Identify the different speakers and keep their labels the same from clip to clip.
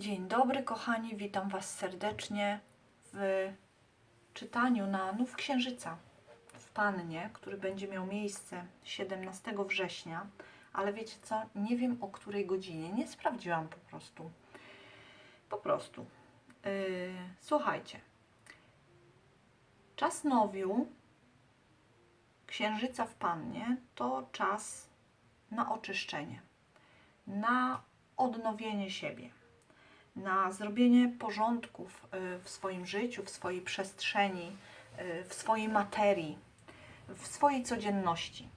Speaker 1: Dzień dobry, kochani, witam Was serdecznie w czytaniu na Nów Księżyca w Pannie, który będzie miał miejsce 17 września, ale wiecie co, nie wiem o której godzinie, nie sprawdziłam po prostu. Po prostu. Yy, słuchajcie, czas nowiu Księżyca w Pannie to czas na oczyszczenie, na odnowienie siebie na zrobienie porządków y, w swoim życiu, w swojej przestrzeni, y, w swojej materii, w swojej codzienności.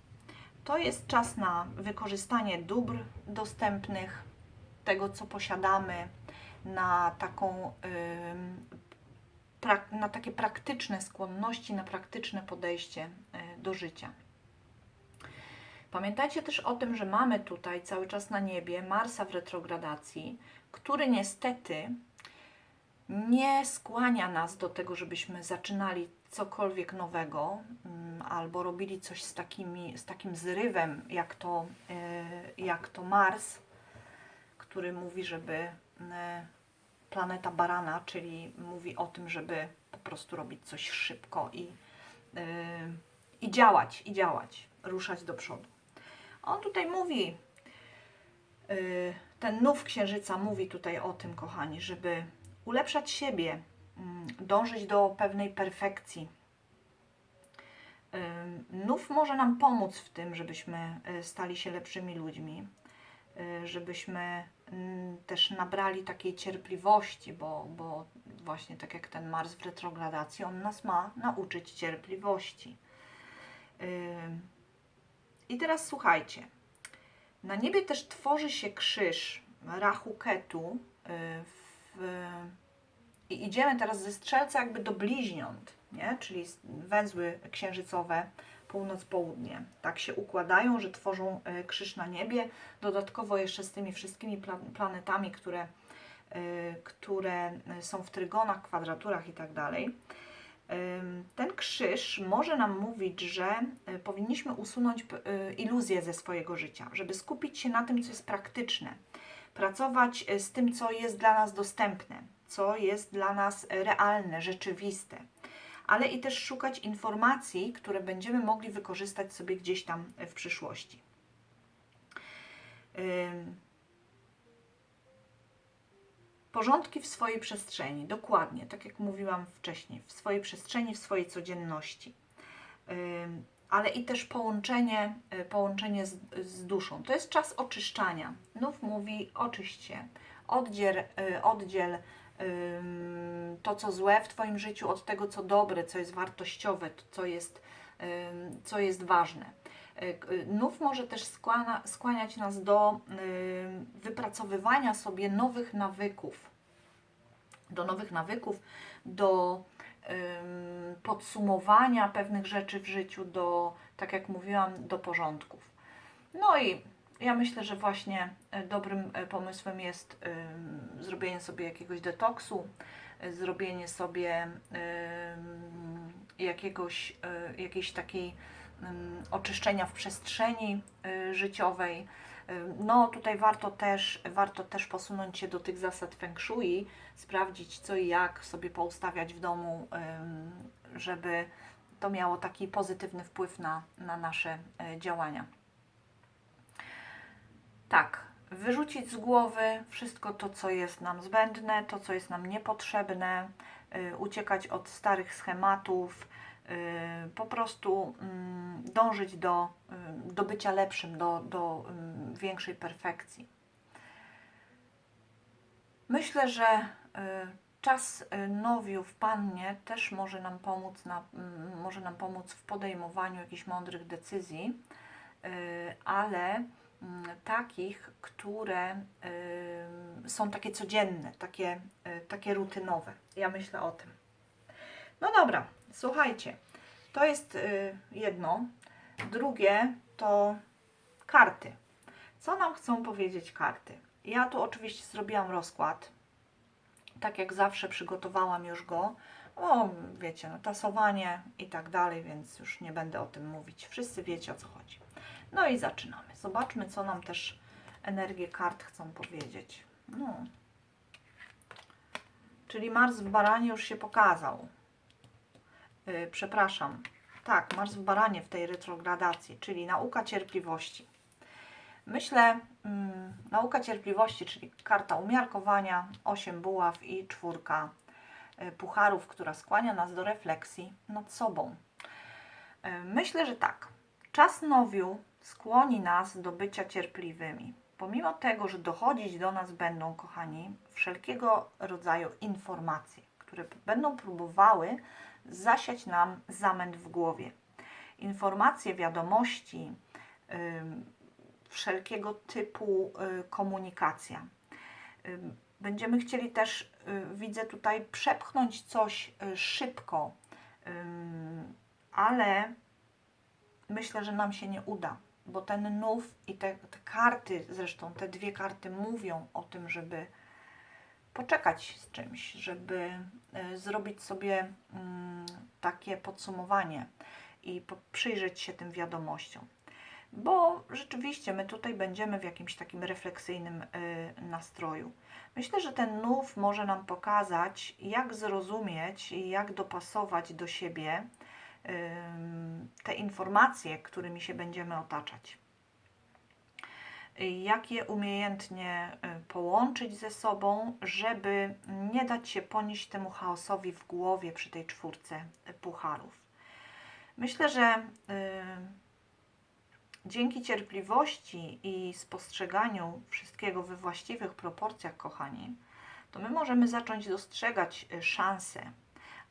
Speaker 1: To jest czas na wykorzystanie dóbr dostępnych, tego co posiadamy, na, taką, na takie praktyczne skłonności, na praktyczne podejście y, do życia. Pamiętajcie też o tym, że mamy tutaj cały czas na niebie Marsa w retrogradacji, który niestety nie skłania nas do tego, żebyśmy zaczynali cokolwiek nowego mm, albo robili coś z, takimi, z takim zrywem, jak to, y, jak to Mars, który mówi, żeby y, planeta barana, czyli mówi o tym, żeby po prostu robić coś szybko i, y, i działać, i działać, ruszać do przodu. On tutaj mówi, y, ten nów księżyca mówi tutaj o tym, kochani, żeby ulepszać siebie, mm, dążyć do pewnej perfekcji. Y, Nów może nam pomóc w tym, żebyśmy y, stali się lepszymi ludźmi, żebyśmy mm, też nabrali takiej cierpliwości, bo, bo właśnie tak jak ten Mars w retrogradacji, on nas ma nauczyć cierpliwości. I teraz słuchajcie. Na niebie też tworzy się krzyż Rahu Ketu y, w, i idziemy teraz ze strzelca jakby do bliźniąt, nie? czyli węzły księżycowe północ-południe. Tak się układają, że tworzą y, krzyż na niebie. Dodatkowo jeszcze z tymi wszystkimi planetami, które, y, które są w trygonach, kwadraturach i tak dalej ten krzyż może nam mówić, że e, powinniśmy usunąć e, iluzję ze swojego życia, żeby skupić się na tym, co jest praktyczne, pracować e, z tym, co jest dla nas dostępne, co jest dla nas realne, rzeczywiste, ale i też szukać informacji, które będziemy mogli wykorzystać sobie gdzieś tam w przyszłości. Porządki w swojej przestrzeni, dokładnie, tak jak mówiłam wcześniej, w swojej przestrzeni, w swojej codzienności. Ale i też połączenie, y, połączenie z, z duszą. To jest czas oczyszczania. Nów mówi, oczyść się, oddziel, y, oddziel to, co złe w Twoim życiu, od tego, co dobre, co jest wartościowe, co jest, co jest ważne. Y, nów może też skłania, skłaniać nas do y, wypracowywania sobie nowych nawyków, do nowych nawyków, do podsumowania pewnych rzeczy w życiu, do, tak jak mówiłam, do porządków. No i ja myślę, że właśnie e, dobrym e, pomysłem jest zrobienie sobie jakiegoś detoksu, e, zrobienie sobie jakiegoś, jakiejś takiej oczyszczenia w przestrzeni y, życiowej. No tutaj warto też, warto też posunąć się do tych zasad Feng Shui, sprawdzić co i jak sobie poustawiać w domu, żeby to miało taki pozytywny wpływ na, na nasze e, działania. Tak, wyrzucić z głowy wszystko to, co jest nam zbędne, to, co jest nam niepotrzebne, y, uciekać od starych schematów, Y, po prostu mm, dążyć do, y, do bycia lepszym, do, do mm, większej perfekcji. Myślę, że y, czas nowiu w Pannie też może nam pomóc, na, mm, może nam pomóc w podejmowaniu jakichś mądrych decyzji, ale takich, które są takie codzienne, takie, takie rutynowe. Ja myślę o tym. No dobra, słuchajcie, to jest y, jedno. Drugie to karty. Co nam chcą powiedzieć karty? Ja tu oczywiście zrobiłam rozkład. Tak jak zawsze przygotowałam już go. O, wiecie, no, tasowanie i tak dalej, więc już nie będę o tym mówić. Wszyscy wiecie o co chodzi. No i zaczynamy. Zobaczmy, co nam też energie kart chcą powiedzieć. No. Czyli Mars w Baranie już się pokazał. Yy, przepraszam. Tak, Mars w Baranie w tej retrogradacji, czyli nauka cierpliwości. Myślę, mm, nauka cierpliwości, czyli karta umiarkowania, 8 buław i czwórka y, pucharów, która skłania nas do refleksji nad sobą. Y, Myślę, że tak. Czas nowiu skłoni nas do bycia cierpliwymi. Pomimo tego, że dochodzić do nas będą, kochani, wszelkiego rodzaju informacje, które będą próbowały zasiać nam zamęt w głowie. Informacje, wiadomości, wszelkiego typu y, komunikacja. Będziemy chcieli też, y, widzę tutaj, przepchnąć coś y, szybko, ale myślę, że nam się nie uda, bo ten nów i te, te karty, zresztą te dwie karty mówią o tym, żeby poczekać z czymś, żeby y, zrobić sobie mm, takie podsumowanie i przyjrzeć się tym wiadomościom. Bo rzeczywiście my tutaj będziemy w jakimś takim refleksyjnym y, nastroju. Myślę, że ten nów może nam pokazać, jak zrozumieć i jak dopasować do siebie te informacje, którymi się będziemy otaczać. Jak je umiejętnie y, połączyć ze sobą, żeby nie dać się ponieść temu chaosowi w głowie przy tej czwórce pucharów. Myślę, że y, dzięki cierpliwości i spostrzeganiu wszystkiego we właściwych proporcjach, kochani, to my możemy zacząć dostrzegać y, szanse,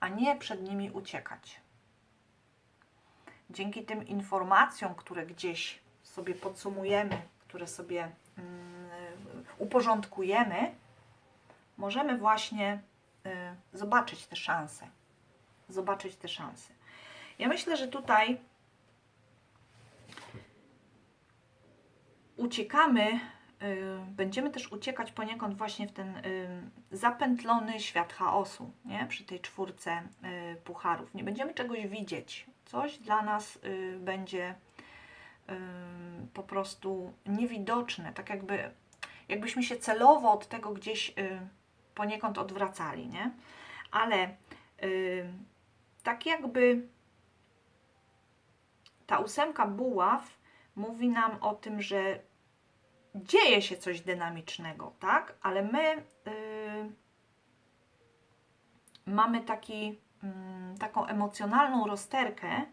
Speaker 1: a nie przed nimi uciekać. Dzięki tym informacjom, które gdzieś sobie podsumujemy, które sobie mm, uporządkujemy, możemy właśnie y, zobaczyć te szanse. Zobaczyć te szanse. Ja myślę, że tutaj uciekamy, y, będziemy też uciekać poniekąd właśnie w ten y, zapętlony świat chaosu, nie? przy tej czwórce pucharów. Nie będziemy czegoś widzieć, coś dla nas będzie po prostu niewidoczne, tak jakby, jakbyśmy się celowo od tego gdzieś y, poniekąd odwracali, nie? Ale y, tak jakby ta ósemka buław mówi nam o tym, że dzieje się coś dynamicznego, tak? Ale my y, mamy taki, mm, taką emocjonalną rozterkę,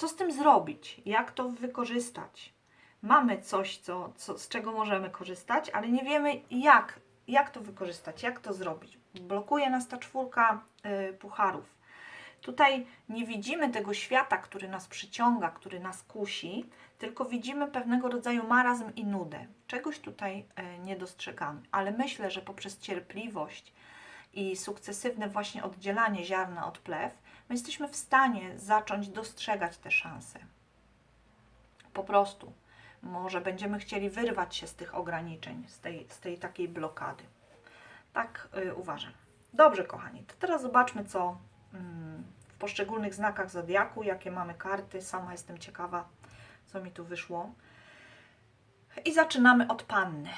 Speaker 1: co z tym zrobić, jak to wykorzystać. Mamy coś, co, co, z czego możemy korzystać, ale nie wiemy jak, jak to wykorzystać, jak to zrobić. Blokuje nas ta czwórka y, pucharów. Tutaj nie widzimy tego świata, który nas przyciąga, który nas kusi, tylko widzimy pewnego rodzaju marazm i nudę. Czegoś tutaj e, nie dostrzegamy, ale myślę, że poprzez cierpliwość i sukcesywne właśnie oddzielanie ziarna od plew, my jesteśmy w stanie zacząć dostrzegać te szanse. Po prostu. Może będziemy chcieli wyrwać się z tych ograniczeń, z tej, z tej takiej blokady. Tak y, uważam. Dobrze, kochani, to teraz zobaczmy, co mm, w poszczególnych znakach zodiaku, jakie mamy karty. Sama jestem ciekawa, co mi tu wyszło. I zaczynamy od panny.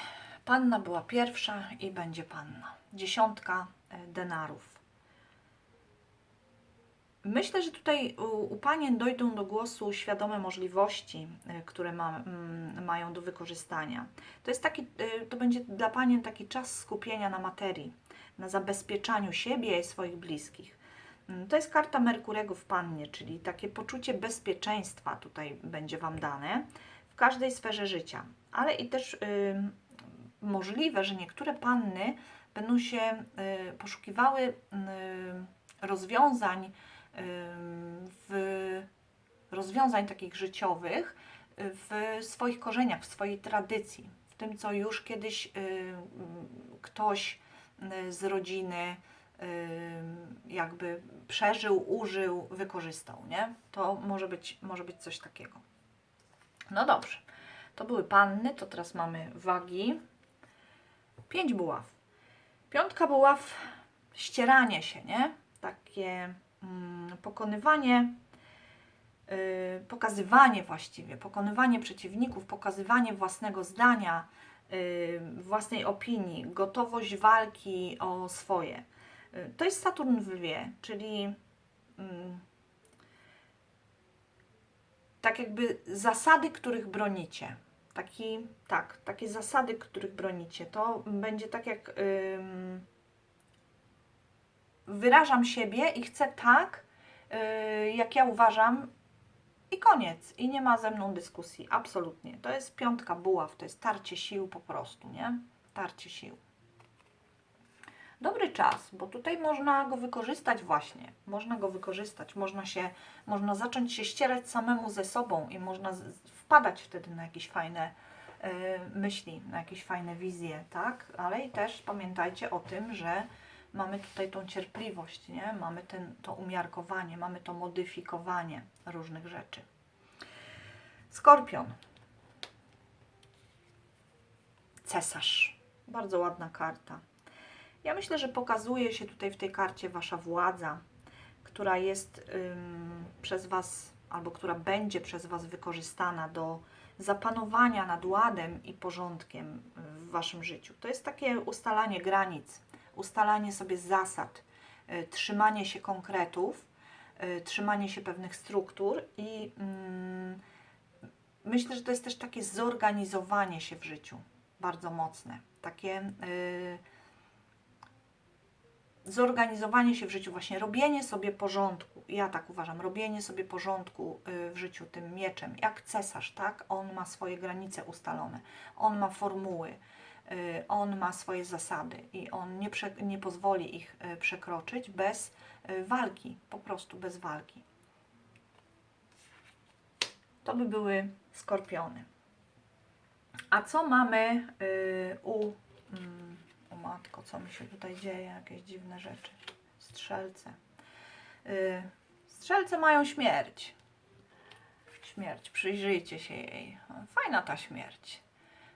Speaker 1: Panna była pierwsza i będzie panna. Dziesiątka e, denarów. Myślę, że tutaj u, panien dojdą do głosu świadome możliwości, e, które ma, mm, mają do wykorzystania. To jest taki, e, to będzie dla panien taki czas skupienia na materii, na zabezpieczaniu siebie i swoich bliskich. Mm, To jest karta Merkurego w pannie, czyli takie poczucie bezpieczeństwa tutaj będzie Wam dane w każdej sferze życia. Ale i też ym, możliwe, że niektóre panny będą się y, poszukiwały y, rozwiązań, y, w, rozwiązań takich życiowych w swoich korzeniach, w swojej tradycji, w tym, co już kiedyś y, ktoś y, z rodziny y, jakby przeżył, użył, wykorzystał, nie? To może być, może być coś takiego. No dobrze. To były panny, to teraz mamy wagi. Pięć buław. Piątka buław, ścieranie się, nie? Takie pokonywanie, yy, pokazywanie właściwie, pokonywanie przeciwników, pokazywanie własnego zdania, yy, własnej opinii, gotowość walki o swoje. Y, To jest Saturn w lwie, czyli mm, tak jakby zasady, których bronicie. Taki, tak, takie zasady, których bronicie. To będzie tak jak ym, wyrażam siebie i chcę tak, y, jak ja uważam i koniec. I nie ma ze mną dyskusji, absolutnie. To jest piątka buław, to jest tarcie sił po prostu, nie? Tarcie sił. Dobry czas, bo tutaj można go wykorzystać właśnie. Można go wykorzystać, można się, można zacząć się ścierać samemu ze sobą i można wpadać wtedy na jakieś fajne y, myśli, na jakieś fajne wizje, tak? Ale i też pamiętajcie o tym, że mamy tutaj tą cierpliwość, nie? Mamy ten, to umiarkowanie, mamy to modyfikowanie różnych rzeczy. Skorpion. Cesarz. Bardzo ładna karta. Ja myślę, że pokazuje się tutaj w tej karcie Wasza władza, która jest ym, przez Was, albo która będzie przez Was wykorzystana do zapanowania nad ładem i porządkiem w Waszym życiu. To jest takie ustalanie granic, ustalanie sobie zasad, y, trzymanie się konkretów, y, trzymanie się pewnych struktur i ym, myślę, że to jest też takie zorganizowanie się w życiu, bardzo mocne. Takie. y, zorganizowanie się w życiu, właśnie robienie sobie porządku, ja tak uważam, robienie sobie porządku w życiu tym mieczem, jak cesarz, tak? On ma swoje granice ustalone, on ma formuły, on ma swoje zasady i on nie, prze, nie pozwoli ich y, przekroczyć bez y, walki, po prostu bez walki. To by były skorpiony. A co mamy y, u. Mm, o matko, co mi się tutaj dzieje? Jakieś dziwne rzeczy. Strzelce. Y, strzelce mają śmierć. Śmierć, przyjrzyjcie się jej. Fajna ta śmierć.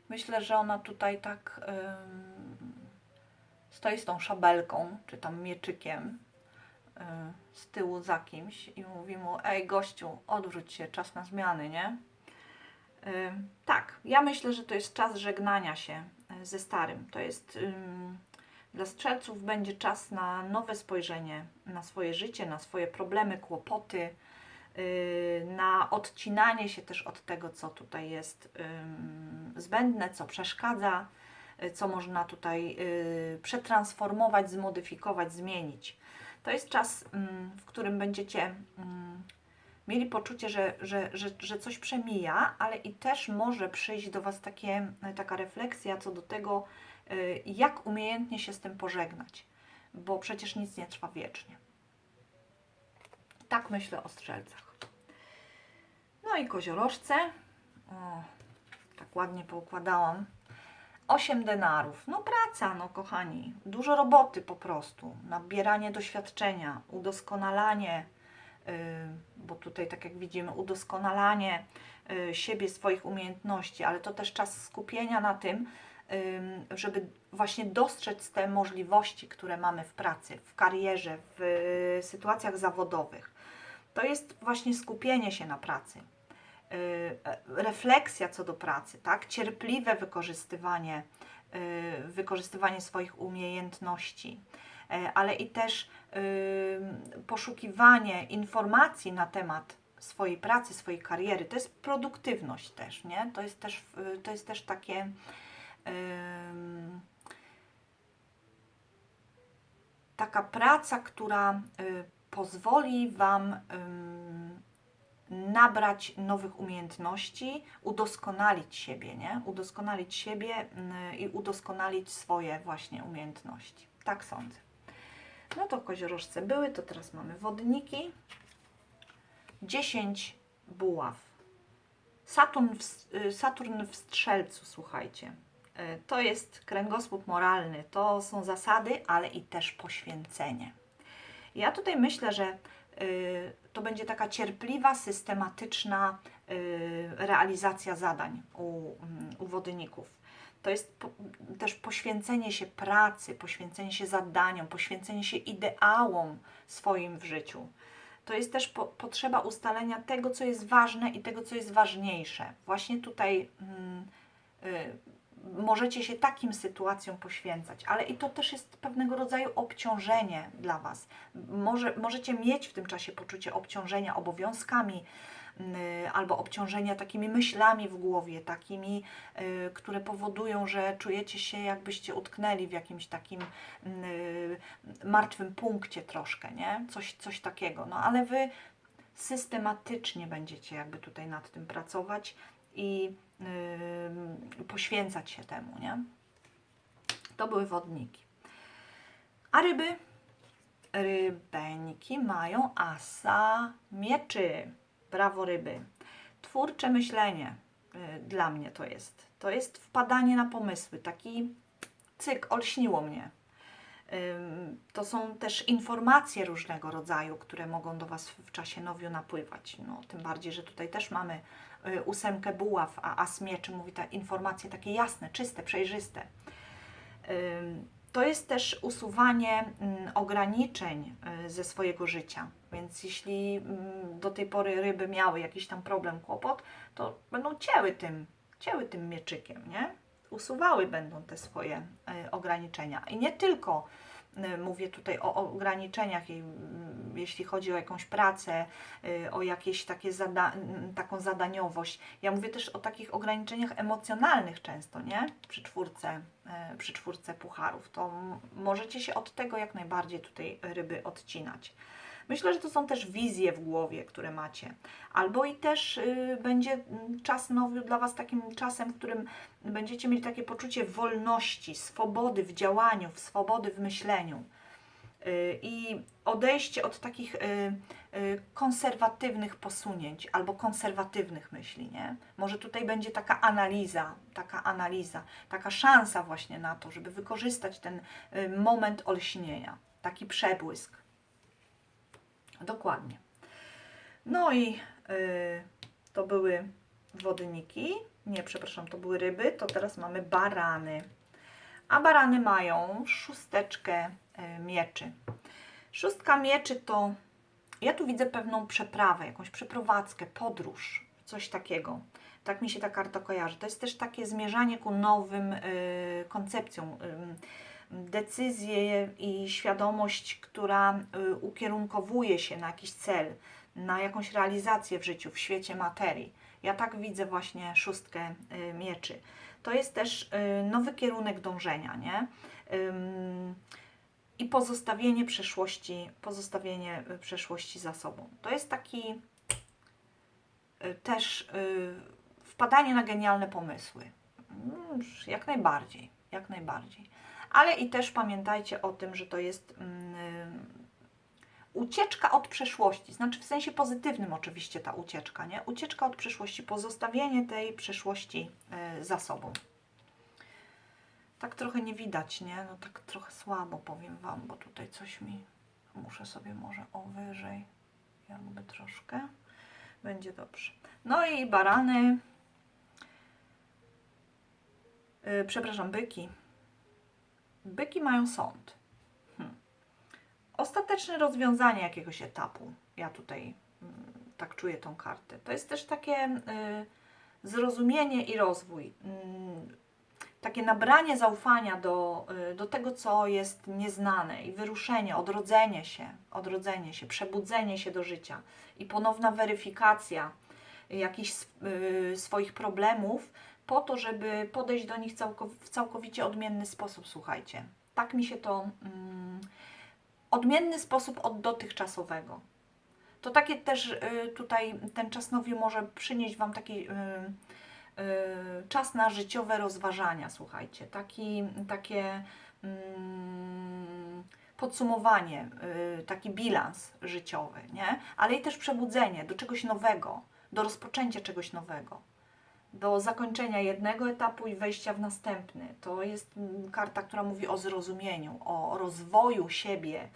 Speaker 1: Myślę, że ona tutaj tak stoi z tą szabelką, czy tam mieczykiem z tyłu za kimś i mówi mu, ej gościu, odwróć się, czas na zmiany, nie? Tak, ja myślę, że to jest czas żegnania się y, ze starym. To jest dla strzelców będzie czas na nowe spojrzenie na swoje życie, na swoje problemy, kłopoty, na odcinanie się też od tego, co tutaj jest zbędne, co przeszkadza, y, co można tutaj y, przetransformować, zmodyfikować, zmienić. To jest czas, w którym będziecie mieli poczucie, że, że, że, że coś przemija, ale i też może przyjść do Was takie, taka refleksja co do tego, y, jak umiejętnie się z tym pożegnać, bo przecież nic nie trwa wiecznie. Tak myślę o strzelcach. No i koziorożce. O, tak ładnie poukładałam. 8 denarów. No praca, no kochani. Dużo roboty po prostu. Nabieranie doświadczenia, udoskonalanie, y, bo tutaj tak jak widzimy, udoskonalanie y, siebie, swoich umiejętności, ale to też czas skupienia na tym, ym, żeby właśnie dostrzec te możliwości, które mamy w pracy, w karierze, w y, sytuacjach zawodowych. To jest właśnie skupienie się na pracy. Y, e, refleksja co do pracy, tak? cierpliwe wykorzystywanie, y, wykorzystywanie swoich umiejętności, e, ale i też y, poszukiwanie informacji na temat swojej pracy, swojej kariery. To jest produktywność też, nie? To jest też, to jest też takie taka praca, która pozwoli Wam nabrać nowych umiejętności, udoskonalić siebie, nie? Udoskonalić siebie y, i udoskonalić swoje właśnie umiejętności. Tak sądzę. No to koziorożce były, to teraz mamy wodniki. 10 buław. Saturn w, y, Saturn w strzelcu, słuchajcie. Y, To jest kręgosłup moralny, to są zasady, ale i też poświęcenie. Ja tutaj myślę, że y, to będzie taka cierpliwa, systematyczna y, realizacja zadań u, mm, u wodników. To jest po, też poświęcenie się pracy, poświęcenie się zadaniom, poświęcenie się ideałom swoim w życiu. To jest też po, potrzeba ustalenia tego, co jest ważne i tego, co jest ważniejsze. Właśnie tutaj mm, y, możecie się takim sytuacjom poświęcać, ale i to też jest pewnego rodzaju obciążenie dla Was. Może, możecie mieć w tym czasie poczucie obciążenia obowiązkami, y, albo obciążenia takimi myślami w głowie, takimi, y, które powodują, że czujecie się jakbyście utknęli w jakimś takim y, martwym punkcie troszkę, nie? Coś, coś takiego. No ale Wy systematycznie będziecie jakby tutaj nad tym pracować i poświęcać się temu, nie? To były wodniki. A ryby? Rybeńki mają asa mieczy. Brawo ryby. Twórcze myślenie yy, dla mnie to jest. To jest wpadanie na pomysły. Taki cyk, olśniło mnie. To są też informacje różnego rodzaju, które mogą do Was w czasie nowiu napływać. No, tym bardziej, że tutaj też mamy y, ósemkę buław, a as mieczy mówi te informacje takie jasne, czyste, przejrzyste. To jest też usuwanie mm, ograniczeń y, ze swojego życia. Więc jeśli mm, do tej pory ryby miały jakiś tam problem, kłopot, to będą cięły tym, cięły tym mieczykiem, nie? Usuwały będą te swoje y, ograniczenia. I nie tylko y, mówię tutaj o ograniczeniach, i, mm, jeśli chodzi o jakąś pracę, y, o jakieś takie zada taką zadaniowość. Ja mówię też o takich ograniczeniach emocjonalnych często, nie? Przy czwórce, y, przy czwórce pucharów. To możecie się od tego jak najbardziej tutaj ryby odcinać. Myślę, że to są też wizje w głowie, które macie. Albo i też y, będzie czas nowy dla Was takim czasem, w którym będziecie mieli takie poczucie wolności, swobody w działaniu, swobody w myśleniu. Y, I odejście od takich y, y, konserwatywnych posunięć albo konserwatywnych myśli, nie? Może tutaj będzie taka analiza, taka analiza, taka szansa właśnie na to, żeby wykorzystać ten moment olśnienia, taki przebłysk. Dokładnie. No i to były wodniki. Nie, przepraszam, to były ryby. To teraz mamy barany. A barany mają szósteczkę y, mieczy. Szóstka mieczy to. Ja tu widzę pewną przeprawę, jakąś przeprowadzkę, podróż, coś takiego. Tak mi się ta karta kojarzy. To jest też takie zmierzanie ku nowym y, koncepcjom. Y, decyzję i świadomość, która y, ukierunkowuje się na jakiś cel, na jakąś realizację w życiu, w świecie materii. Ja tak widzę właśnie szóstkę y, mieczy. To jest też y, nowy kierunek dążenia, nie? I pozostawienie przeszłości, pozostawienie y, przeszłości za sobą. To jest taki y, też wpadanie na genialne pomysły. Mm, Jak najbardziej, jak najbardziej ale i też pamiętajcie o tym, że to jest mm, ucieczka od przeszłości, znaczy w sensie pozytywnym oczywiście ta ucieczka, nie? Ucieczka od przeszłości, pozostawienie tej przeszłości y, za sobą. Tak trochę nie widać, nie? No tak trochę słabo powiem Wam, bo tutaj coś mi, muszę sobie może o wyżej, jakby troszkę, będzie dobrze. No i barany, y, przepraszam, byki. Byki mają sąd. Ostateczne rozwiązanie jakiegoś etapu. Ja tutaj mm, tak czuję tą kartę. To jest też takie y, zrozumienie i rozwój. Mm, takie nabranie zaufania do, y, do tego, co jest nieznane i wyruszenie, odrodzenie się, odrodzenie się, przebudzenie się do życia i ponowna weryfikacja jakichś y, swoich problemów po to, żeby podejść do nich w całkowicie odmienny sposób, słuchajcie. Tak mi się to. Mm, odmienny sposób od dotychczasowego. To takie też y, tutaj ten czas nowy może przynieść Wam taki y, y, czas na życiowe rozważania, słuchajcie. Taki, takie mm, podsumowanie, taki bilans życiowy, nie? Ale i też przebudzenie do czegoś nowego, do rozpoczęcia czegoś nowego do zakończenia jednego etapu i wejścia w następny. To jest mm, karta, która mówi o zrozumieniu, o rozwoju siebie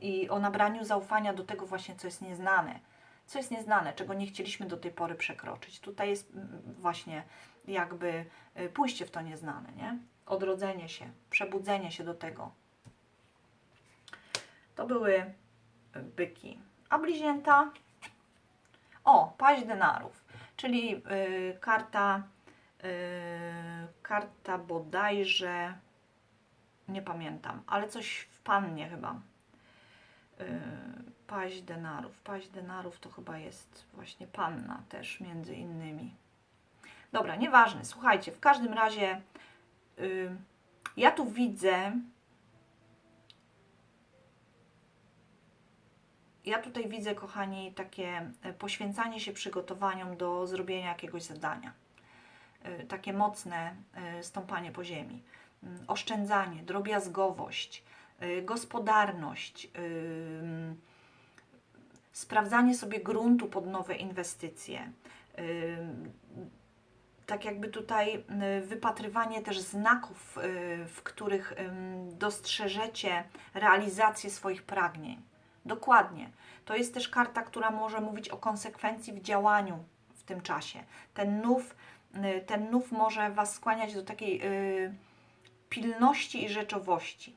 Speaker 1: i o nabraniu zaufania do tego właśnie, co jest nieznane. Co jest nieznane, czego nie chcieliśmy do tej pory przekroczyć. Tutaj jest mm, właśnie jakby y, pójście w to nieznane, nie? Odrodzenie się, przebudzenie się do tego. To były byki. A bliźnięta? O, paź denarów czyli y, karta karta bodajże, nie pamiętam, ale coś w pannie chyba. Yy, paź denarów. Paź denarów to chyba jest właśnie panna też między innymi. Dobra, nieważne. Słuchajcie, w każdym razie ja tu widzę ja tutaj widzę, kochani, takie e, poświęcanie się przygotowaniom do zrobienia jakiegoś zadania. E, Takie mocne e, stąpanie po ziemi. Mm, Oszczędzanie, drobiazgowość, gospodarność, ym, sprawdzanie sobie gruntu pod nowe inwestycje. ym, Tak jakby tutaj wypatrywanie też znaków, w których dostrzeżecie realizację swoich pragnień. Dokładnie. To jest też karta, która może mówić o konsekwencji w działaniu w tym czasie. Ten nów, y, ten nów może Was skłaniać do takiej y, pilności i rzeczowości.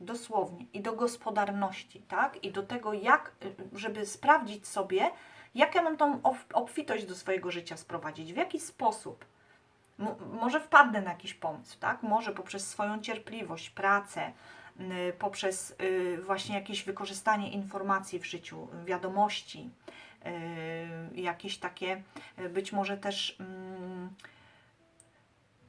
Speaker 1: Dosłownie. I do gospodarności, tak? I do tego, jak, y, żeby sprawdzić sobie, jak ja mam tą ob- obfitość do swojego życia sprowadzić, w jaki sposób. Mo- może wpadnę na jakiś pomysł, tak? Może poprzez swoją cierpliwość, pracę, poprzez y, właśnie jakieś wykorzystanie informacji w życiu, wiadomości, y, jakieś takie y, być może też mm,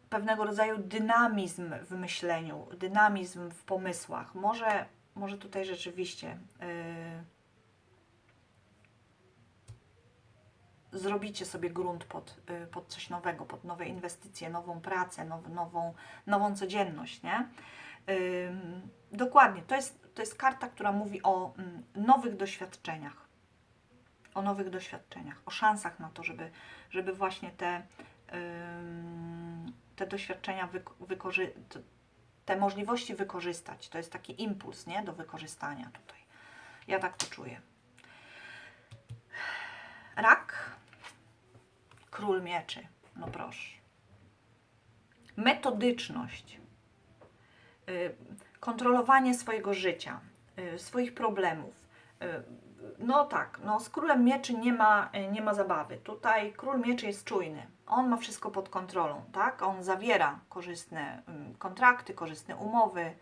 Speaker 1: pewnego rodzaju dynamizm w myśleniu, dynamizm w pomysłach. Może, może tutaj rzeczywiście y, zrobicie sobie grunt pod, y, pod coś nowego, pod nowe inwestycje, nową pracę, now, nową, nową codzienność, nie? Dokładnie, to jest, to jest karta, która mówi o mm, nowych doświadczeniach. O nowych doświadczeniach, o szansach na to, żeby, żeby właśnie te, te doświadczenia, wyko- wykorzy- t- te możliwości wykorzystać. To jest taki impuls, nie? Do wykorzystania tutaj. Ja tak to czuję. Rak, król mieczy. No proszę. Metodyczność kontrolowanie swojego życia, y, swoich problemów. Y, No tak, no z królem mieczy nie ma, y, nie ma zabawy. Tutaj król mieczy jest czujny. On ma wszystko pod kontrolą, tak? On zawiera korzystne ym, kontrakty, korzystne umowy,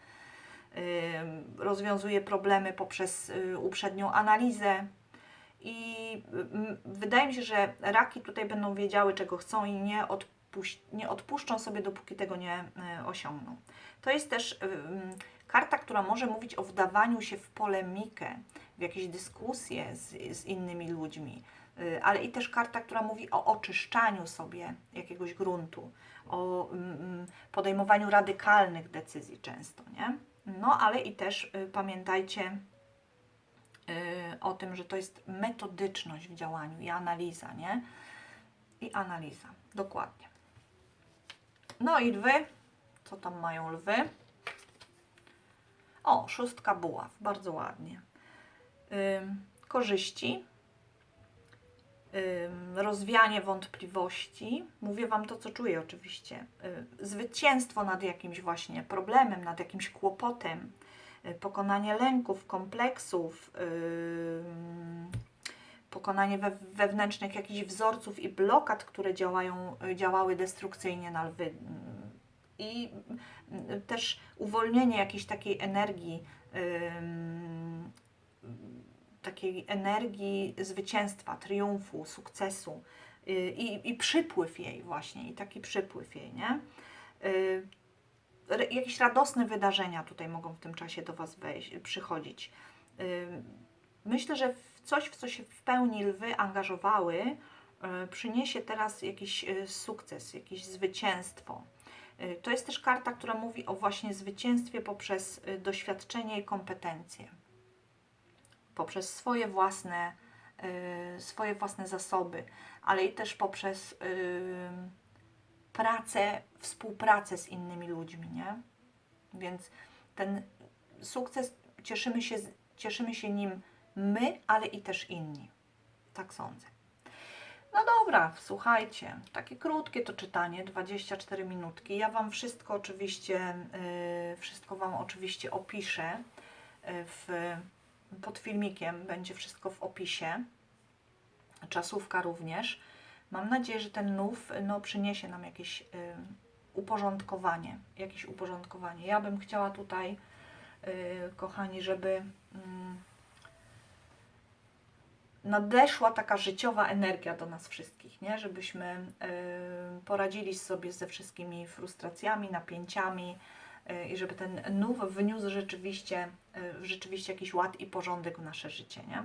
Speaker 1: rozwiązuje problemy poprzez y, uprzednią analizę. I ym, wydaje mi się, że raki tutaj będą wiedziały, czego chcą i nie, odpuś- nie odpuszczą sobie, dopóki tego nie y, osiągną. To jest też ym, karta, która może mówić o wdawaniu się w polemikę, w jakieś dyskusje z, z innymi ludźmi, y, ale i też karta, która mówi o oczyszczaniu sobie jakiegoś gruntu, o ym, podejmowaniu radykalnych decyzji często, nie? No, ale i też y, pamiętajcie y, o tym, że to jest metodyczność w działaniu i analiza, nie? I analiza, dokładnie. No i lwy, co tam mają lwy? O, szóstka buław, bardzo ładnie. Ym, korzyści, ym, rozwianie wątpliwości. Mówię Wam to, co czuję oczywiście. Y, zwycięstwo nad jakimś właśnie problemem, nad jakimś kłopotem, pokonanie lęków, kompleksów, ym, pokonanie we, wewnętrznych jakichś wzorców i blokad, które działają, działały destrukcyjnie na lwy. I y, też uwolnienie jakiejś takiej energii, ym, takiej energii zwycięstwa, triumfu, sukcesu y, i, i przypływ jej właśnie, i taki przypływ jej, nie? Y, re- jakieś radosne wydarzenia tutaj mogą w tym czasie do Was wejść, przychodzić. Y, Myślę, że coś, w co się w pełni lwy angażowały, y, przyniesie teraz jakiś y, sukces, jakieś zwycięstwo. Y, To jest też karta, która mówi o właśnie zwycięstwie poprzez doświadczenie i kompetencje. Poprzez swoje własne, swoje własne zasoby, ale i też poprzez pracę, współpracę z innymi ludźmi, nie? Więc ten sukces cieszymy się, cieszymy się nim my, ale i też inni. Tak sądzę. No dobra, słuchajcie, takie krótkie to czytanie, 24 minutki. Ja Wam wszystko oczywiście, y, wszystko Wam oczywiście opiszę y, w, pod filmikiem, będzie wszystko w opisie. Czasówka również. Mam nadzieję, że ten nów no, przyniesie nam jakieś y, uporządkowanie. Jakieś uporządkowanie. Ja bym chciała tutaj, kochani, żeby mm, nadeszła taka życiowa energia do nas wszystkich, nie? żebyśmy y, poradzili sobie ze wszystkimi frustracjami, napięciami y, i żeby ten nów wniósł rzeczywiście, y, rzeczywiście jakiś ład i porządek w nasze życie. Nie?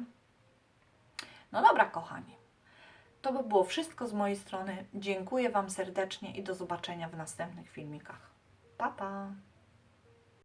Speaker 1: No dobra, kochani. To by było wszystko z mojej strony. Dziękuję Wam serdecznie i do zobaczenia w następnych filmikach. Pa, pa!